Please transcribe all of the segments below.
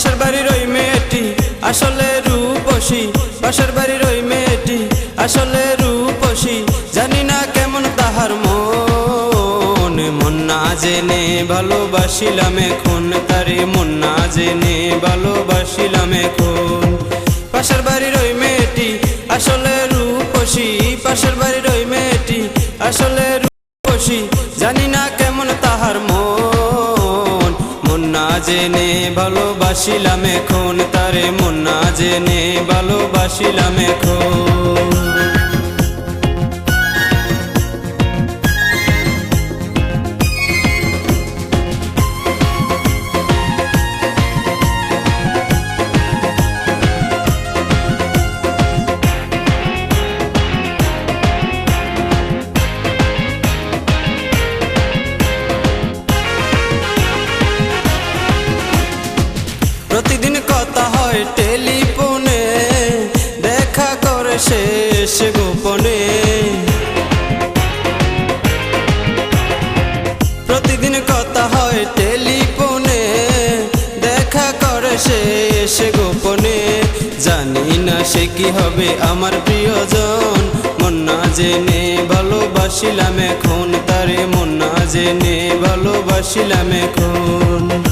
পাশের বাড়ির ওই মেয়েটি আসলে রূপসী। পাশের বাড়ির ওই মেয়েটি আসলে রূপসী। জানি না কেমন তাহার মন। মন না জেনে ভালোবাসিলাম এখন তারে মন না জেনে ভালোবাসিলাম এখন। পাশের বাড়ির ওই মেয়েটি আসলে রূপসী। পাশের বাড়ির ওই মেয়েটি আসলে রূপসী। জানি না জেনে ভালোবাসিলাম এখন তারে মন না জেনে ভালোবাসিলাম এখন। শেষ গোপনে। প্রতিদিন কথা হয় টেলিফোনে, দেখা করে শেষ গোপনে। জানি না সে কি হবে আমার প্রিয়জন, মন না জেনে ভালোবাসিলাম এখন, তারে মন না জেনে ভালোবাসিলাম এখন।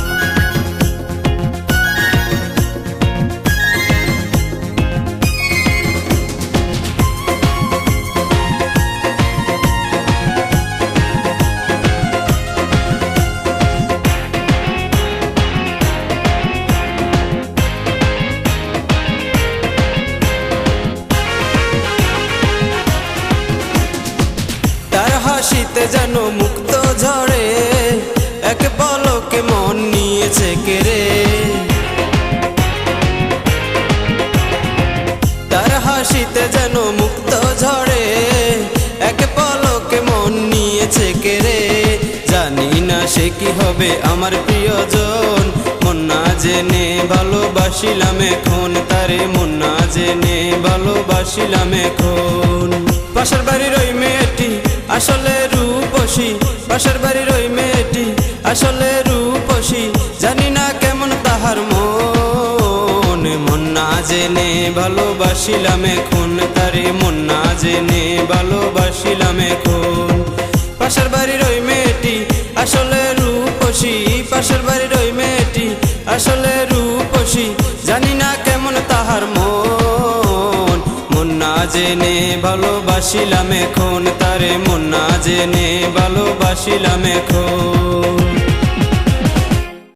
কি হবে আমার প্রিয়জন? মন না জেনে ভালোবাসিলাম এখন, তারে মন না জেনে ভালোবাসিলাম এখন। পাশের বাড়ির ওই মেয়েটি আসলে রূপসী। পাশের বাড়ির ওই মেয়েটি আসলে রূপসী। জানি না কেমন তাহার মন। মন না জেনে ভালোবাসিলাম এখন, তারে মন না জেনে ভালোবাসিলাম এখন। পাশের বাড়ির ওই রূপসী পাশের বাড়ির ওই মেয়েটি আসলে রূপসী। জানি না কেমন তাহার মন। মন না জেনে ভালোবাসিলাম এখন, তারে মন না জেনে ভালোবাসিলাম এখন।